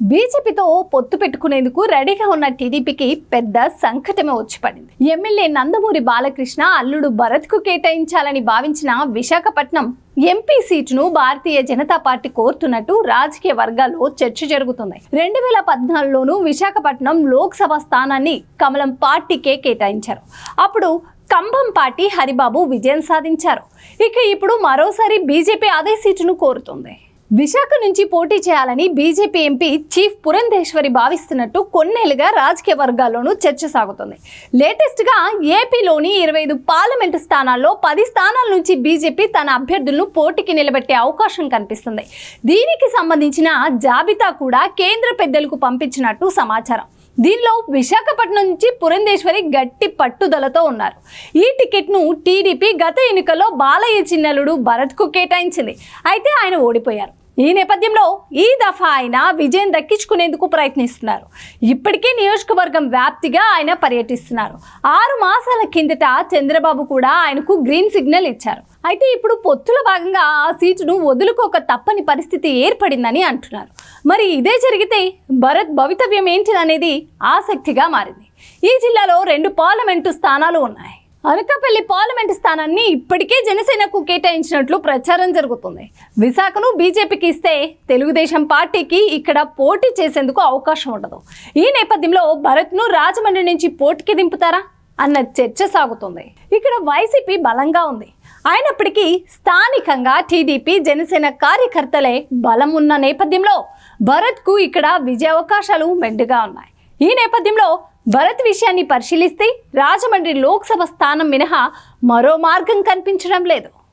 బీజేపీతో పొత్తు పెట్టుకునేందుకు రెడీగా ఉన్న టీడీపీకి పెద్ద సంకటమే వచ్చి పడింది ఎమ్మెల్యే నందమూరి బాలకృష్ణ అల్లుడు భరత్కు కేటాయించాలని భావించిన విశాఖపట్నం ఎంపీ సీటును భారతీయ జనతా పార్టీ కోరుతున్నట్టు రాజకీయ వర్గాల్లో చర్చ జరుగుతుంది. రెండు వేల పద్నాలుగులోనూ విశాఖపట్నం లోక్సభ స్థానాన్ని కమలం పార్టీకే కేటాయించారు. అప్పుడు కంభం పార్టీ హరిబాబు విజయం సాధించారు. ఇక ఇప్పుడు మరోసారి బీజేపీ అదే సీటును కోరుతుంది. విశాఖ నుంచి పోటీ చేయాలని బీజేపీ ఎంపీ చీఫ్ పురంధేశ్వరి భావిస్తున్నట్టు కొన్నేళ్ళుగా రాజకీయ వర్గాల్లోనూ చర్చ సాగుతుంది. లేటెస్ట్గా ఏపీలోని ఇరవై ఐదు పార్లమెంటు స్థానాల్లో పది స్థానాల నుంచి బీజేపీ తన అభ్యర్థులను పోటీకి నిలబెట్టే అవకాశం కనిపిస్తుంది. దీనికి సంబంధించిన జాబితా కూడా కేంద్ర పెద్దలకు పంపించినట్టు సమాచారం. దీనిలో విశాఖపట్నం నుంచి పురంధేశ్వరి గట్టి పట్టుదలతో ఉన్నారు. ఈ టికెట్ను టీడీపీ గత ఎన్నికల్లో బాలయ్య చిన్నలుడు భరత్కు కేటాయించింది. అయితే ఆయన ఓడిపోయారు. ఈ నేపథ్యంలో ఈ దఫా ఆయన విజయం దక్కించుకునేందుకు ప్రయత్నిస్తున్నారు. ఇప్పటికే నియోజకవర్గం వ్యాప్తిగా ఆయన పర్యటిస్తున్నారు. ఆరు మాసాల కిందట చంద్రబాబు కూడా ఆయనకు గ్రీన్ సిగ్నల్ ఇచ్చారు. అయితే ఇప్పుడు పొత్తుల భాగంగా ఆ సీటును వదులుకోక తప్పని పరిస్థితి ఏర్పడిందని అంటున్నారు. మరి ఇదే జరిగితే భరత్ భవితవ్యం ఏంటిదనేది ఆసక్తిగా మారింది. ఈ జిల్లాలో రెండు పార్లమెంటు స్థానాలు ఉన్నాయి. అనకాపల్లి పార్లమెంటు స్థానాన్ని ఇప్పటికే జనసేనకు కేటాయించినట్లు ప్రచారం జరుగుతుంది. విశాఖను బీజేపీకి ఇస్తే తెలుగుదేశం పార్టీకి ఇక్కడ పోటీ చేసేందుకు అవకాశం ఉండదు. ఈ నేపథ్యంలో భరత్ను రాజమండ్రి నుంచి పోటీకి దింపుతారా? అన్న చర్చ సాగుతుంది. ఇక్కడ వైసీపీ బలంగా ఉంది. అయినప్పటికీ స్థానికంగా టీడీపీ జనసేన కార్యకర్తలే బలం ఉన్న నేపథ్యంలో భరత్కు ఇక్కడ విజయావకాశాలు మెండుగా ఉన్నాయి. ఈ నేపథ్యంలో భరత్ విషయాన్ని పరిశీలిస్తే రాజమండ్రి లోక్సభ స్థానం మినహా మరో మార్గం కనిపించడం లేదు.